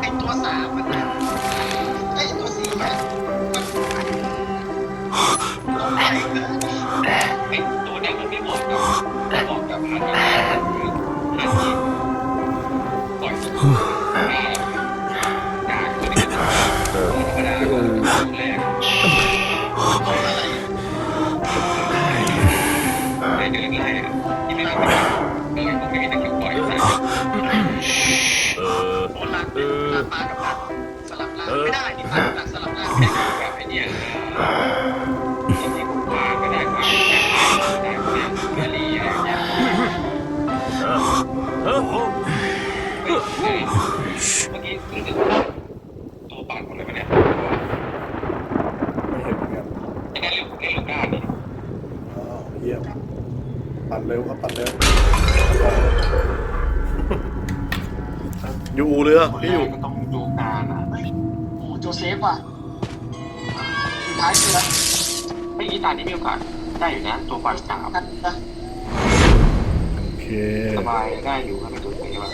ไอตัวสามมันนะไอตัวสี่มันเราไปนะไอ้ตัวเนี้ยมันไม่เหมาะกับเหมาะกับฮันนี่ฮันนี่ปล่อย ลักลากับลักสลับล่างไม่ได้ดิปลากับลักสลับล่างไม่ได้แบบไอ้เนี่ยจริงๆผมว่าก็ได้กว่าได้กว่าแกลี่อะไรอย่างเงี้ยเมื่อกี้รู้สึกตัวปั่นของอะไรมาเนี่ยไม่เห็นเหมือนกันไอ้นั่นเล่นเล่นลูกด้านนี่อ้าวเยี่ยมปัดเร็วครับปัดเร็วอยู่อู่เรือพี่อยู่ ก็ต้องดูการอะ เฮ้ย โอ้โจเซฟว่ะสุดท้ายคือแล้วไม่อีตานี่มีโอกาสได้อยู่นะตัวปั่นสามกันนะโอเคสบายได้อยู่ถ้าเป็นตัวเซฟอะ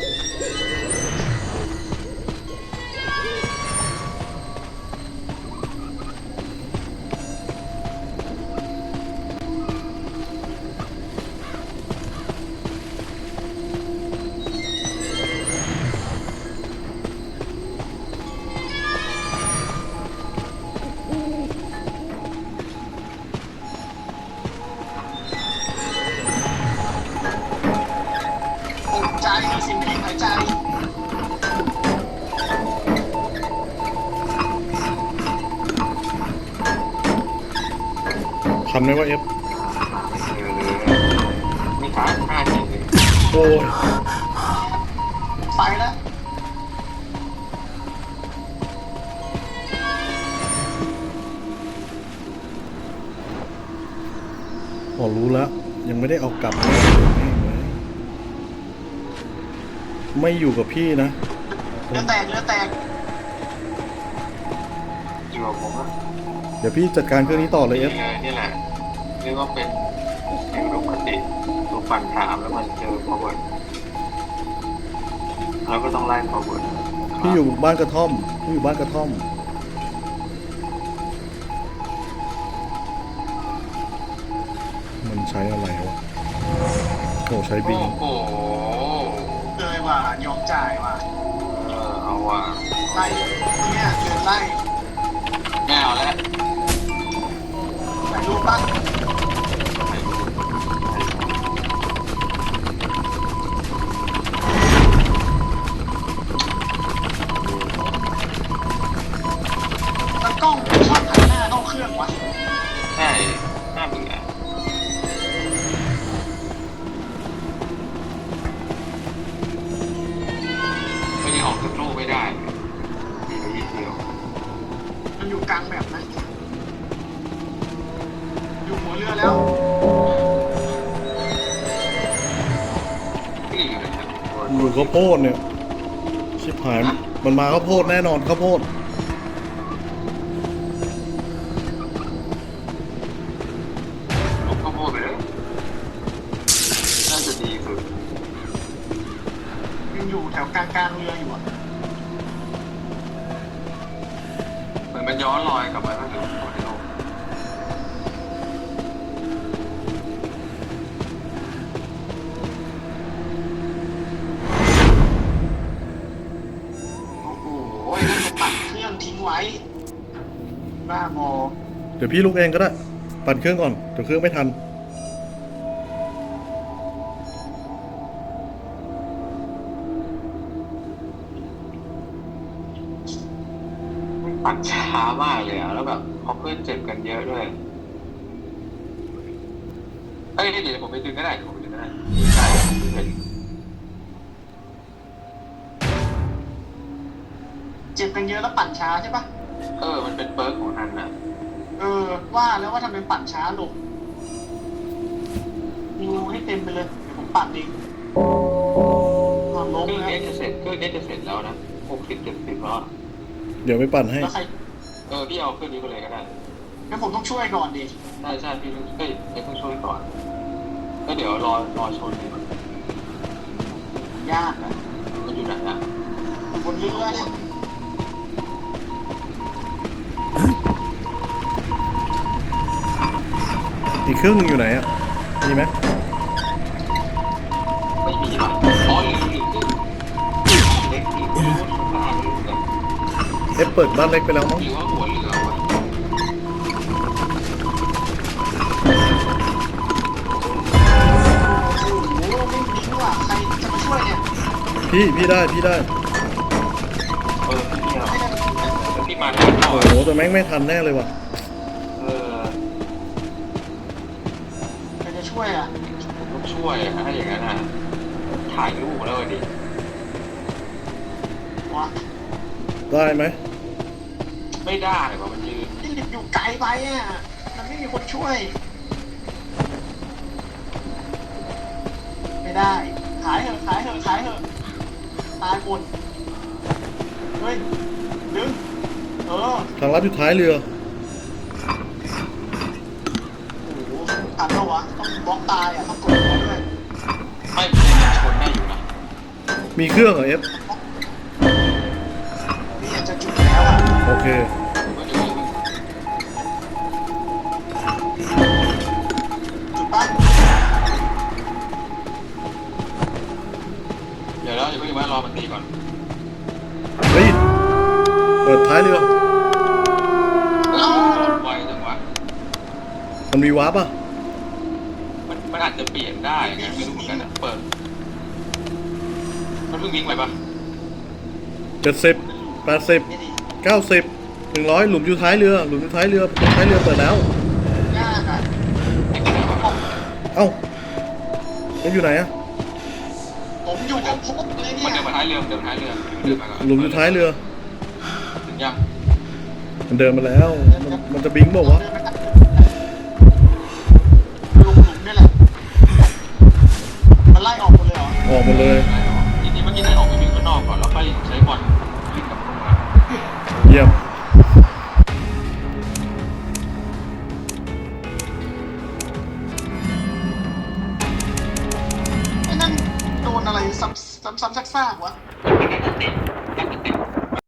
สิ่งไม่หายใจทันไหมว่าเอฟมีขาห้าจริงเลยโอ้ยไปแล้วพอรู้แล้ว ยังไม่ได้เอากลับเลย ไม่อยู่กับพี่นะ เรือแตกเรือแตกอยู่กับผมอะเดี๋ยวพี่จัดการเครื่องนี้ต่อเลยเอฟนี่แหละเรียกว่าเป็นสิ่งปกติตัวปั่นสามแล้วมันเจอ forward เราก็ต้องไล่ forward พี่อยู่บ้านกระท่อมพี่อยู่บ้านกระท่อม มันใช้อะไรวะโอ้ใช้บิโอ้งโหเลย ว่ะยอมจ่ายว่ะเออเอาว่ะไล่เนี่ยเดินไล่แง่เอาแล้วถ่ายรูปบ้าง ข้าวโพดเนี่ย ชิบหายมันมาข้าวโพดแน่นอนข้าวโพดลบข้าวโพดไปเลยน่าจะดีสุดยังอยู่แถวกลางกลางๆเรืออยู่อะเหมือนมันย้อนรอยกลับมาตั้งแต่ก่อนในโลกโเดี๋ยวพี่ลุกเองก็ได้ ปั่นเครื่องก่อน เดี๋ยวเครื่องไม่ทัน มันปั่นช้ามากเลยอะแล้วแบบพอเพื่อนเจ็บกันเยอะด้วย เอ้ยเดี๋ยวผมไปดึงก็ได้ผมไปดึงก็ได้ใช่ผมไปดึงเจ็บกันเยอะแล้วปั่นช้าใช่ปะเออ มันเป็นเปิร์กของนันน่ะ เออ ว่าแล้วว่าทำไมปั่นช้าลงมีรูให้เต็มไปเลยเดี๋ยวผมปั่นเองนอนลเคงรื่องแล้วนี้จะเสร็จเครื่องนี้จะเสร็จแล้วนะหกสิบเจ็ดสิบแล้วอะเดี๋ยวไปปั่นให้ แล้วใครเออพี่เอาเครื่องนี้ไปเลยก็ได้งั้นผมต้องช่วยก่อนดิใช่ใช่พี่ต้องเอ้ยเดี๋ยวต้องช่วยก่อนแล้วเดี๋ยวรอรอชนเลยยากอะมันอยู่ไหนอะแล้วเนี่ย อีกเครื่องหนึงอยู่ไหนอะมีไหมไม่มีหรอกอ๋อหรือหรือเล็กหรือว่าตาหรือแบบเอฟเปิดบ้านเล็กไปแล้วมั้งหรือว่าหัวเรือวะโอ้โหไม่มีว่ะใครจะมาช่วยเนี่ยพี่พี่ได้พี่ได้เออพี่เนี่ยไม่ได้มาช่วยแล้วพี่มาที่ต่อโอ้โหแต่แม่งไม่ทันแน่เลยว่ะ เออ ใครจะ ช่วยอะผมต้องช่วยอะถ้าอย่างนั้นอะถ่ายรูปแล้วดิวะได้ไหมไม่ได้ว่ะมันยืนที่อยู่ไกลไปอะมันไม่มีคนช่วย ไม่ได้ขายเถอะขายเถอะขายเถอะตายหมดเฮ้ยดึงเออ ทางลัดอยู่ท้ายเรือโอ้ โหทันแล้ววะต้องบล็อกตายอะต้องกดหัวด้วยไม่เป็นชนได้อยู่นะมีเครื่องเหรอเอฟนี่อยากจะจุดแล้วอะโอเคเดี๋ยวจุดปั๊บเดี๋ยวแล้วเดี๋ยวก็ยังว่ารอมันตีก่อนเฮ้ย เปิดท้ายเรือ เอ้าไวจังวะมันมีวาร์ปอะ มันมันอาจจะเปลี่ยนได้ไงไม่รู้เหมือนกันนะเปิด มันเพิ่งวิ่งไปปะเจ็ดสิบแปดสิบนี่ดิเก้าสิบหนึ่งร้อยหลุมอยู่ท้ายเรือหลุมอยู่ท้ายเรือประตูท้ายเรือเปิดแล้วยากอะไอ้ที่ไหนวะเอ้าเอฟอยู่ไหนอะผมอยู่กับพวกเลยมันเนี่เดิยนมาท้ายเรือมันเดินมาท้ายเรือหลุมหลุมอยู่ท้ายเรือ ถึงยังมันเดินมาแล้ว มันมันจะบิงบอกว่าวะ ลงหลุมนี่แหละ มันไล่ออกหมดเลยเหรอออกหมดเลย จริงๆเมื่อกี้ได้ออกไปวิ่งข้างนอกก่อนแล้วค่อยใช้บอลวิ่งกลับลงมา เยี่ยม